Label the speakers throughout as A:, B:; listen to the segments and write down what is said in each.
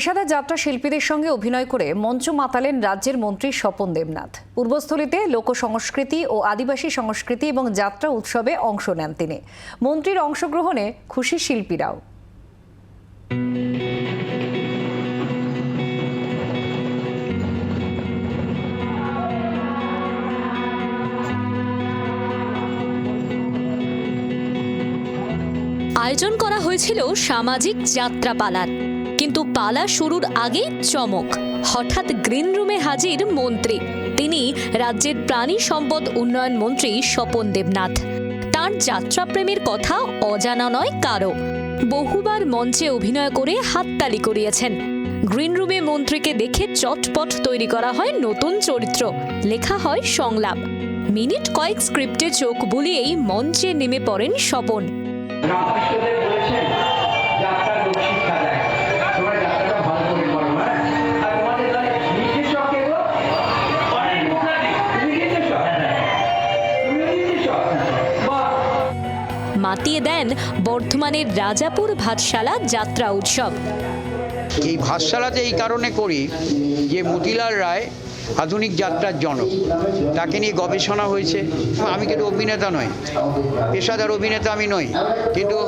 A: পেশাদার যাত্রা শিল্পীদের সঙ্গে অভিনয় করে মঞ্চ মাতালেন রাজ্যের মন্ত্রী স্বপন দেবনাথ। পূর্বস্থলীতে লোক সংস্কৃতি ও আদিবাসী সংস্কৃতি এবং যাত্রা উৎসবে অংশ নেন তিনি। মন্ত্রীর অংশগ্রহণে খুশি শিল্পীরাও।
B: আয়োজন করা হয়েছিল সামাজিক যাত্রা পালার কিন্তু পালা শুরুর আগেই চমক। হঠাৎ গ্রিন রুমে হাজির মন্ত্রী। তিনি রাজ্যের প্রাণী সম্পদ উন্নয়ন মন্ত্রী স্বপন দেবনাথ। তার যাত্রাপ্রেমের কথা অজানা নয় কারও। বহুবার মঞ্চে অভিনয় করে হাততালি করিয়েছেন। গ্রিন রুমে মন্ত্রীকে দেখে চটপট তৈরি করা হয় নতুন চরিত্র। লেখা হয় সংলাপ। মিনিট কয়েক স্ক্রিপ্টে চোখ বুলিয়েই মঞ্চে নেমে পড়েন স্বপন। মাতিয়ে দেন বর্ধমানের রাজাপুর ভাতশালা যাত্রা উৎসব।
C: এই ভাতশালাতে এই কারণে করি যে মতিলাল রায় আধুনিক যাত্রার জনক। তাকে নিয়ে গবেষণা হয়েছে। আমি কিন্তু অভিনেতা নই। পেশাদার অভিনেতা আমি নই। কিন্তু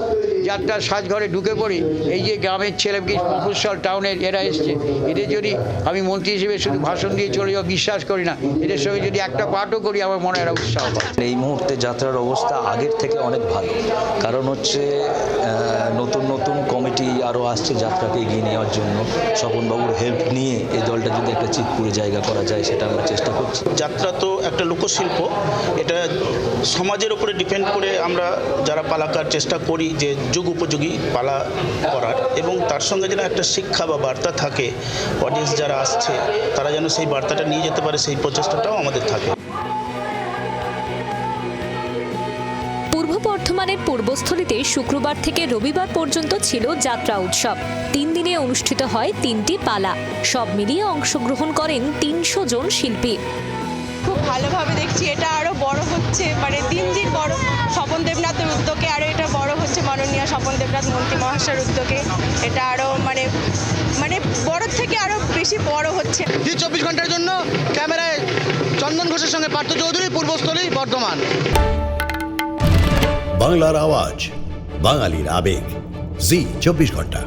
C: যাত্রার সাজঘরে ঢুকে পড়ি এই যে গ্রামের ছেলে কি মফস্বল টাউনের এরা এসছে এদের যদি আমি মন্ত্রী হিসেবে শুধু ভাষণ দিয়ে চলে যাব বিশ্বাস করি না এদের সঙ্গে যদি একটা পাঠও করি আমার মনে একটা উৎসাহ পায়
D: এই মুহূর্তে যাত্রার অবস্থা আগের থেকে অনেক ভালো। কারণ হচ্ছে নতুন নতুন কমিটি আরও আসছে যাত্রাকে এগিয়ে নেওয়ার জন্য। স্বপনবাবুর হেল্প নিয়ে এই দলটা যদি একটা চিতপুরে জায়গা করা যায় সেটা আমরা চেষ্টা করছি।
E: যাত্রা তো একটা লোকশিল্প এটা সমাজের উপরে ডিপেন্ড করে আমরা যারা পালাকার চেষ্টা করি যে যুগ উপযোগী পালা করার এবং তার সঙ্গে যেন একটা শিক্ষা বা বার্তা থাকে অডিয়েন্স যারা আসছে তারা যেন সেই বার্তাটা নিয়ে যেতে পারে সেই প্রচেষ্টাটাও আমাদের থাকে।
B: পূর্ব বর্ধমানের পূর্বস্থলীতে শুক্রবার থেকে রবিবার পর্যন্ত ছিল যাত্রা উৎসব। তিন দিনে অনুষ্ঠিত হয় তিনটি পালা। সব মিলিয়ে অংশগ্রহণ করেন তিনশো জন শিল্পী।
F: খুব ভালোভাবে দেখছি এটা আরও বড় হচ্ছে মানে দিন দিন বড় স্বপন দেবনাথ মন্ত্রী মহাশয়ের উদ্যোগে এটা আরও মানে মানে বড় থেকে আরও বেশি বড় হচ্ছে।
G: জি চব্বিশ ঘণ্টার জন্য ক্যামেরায় চন্দন ঘোষের সঙ্গে পার্থ চৌধুরী পূর্বস্থলী বর্ধমান।
H: বাংলার আওয়াজ বাঙালির আবেগ। জি চব্বিশ ঘণ্টা।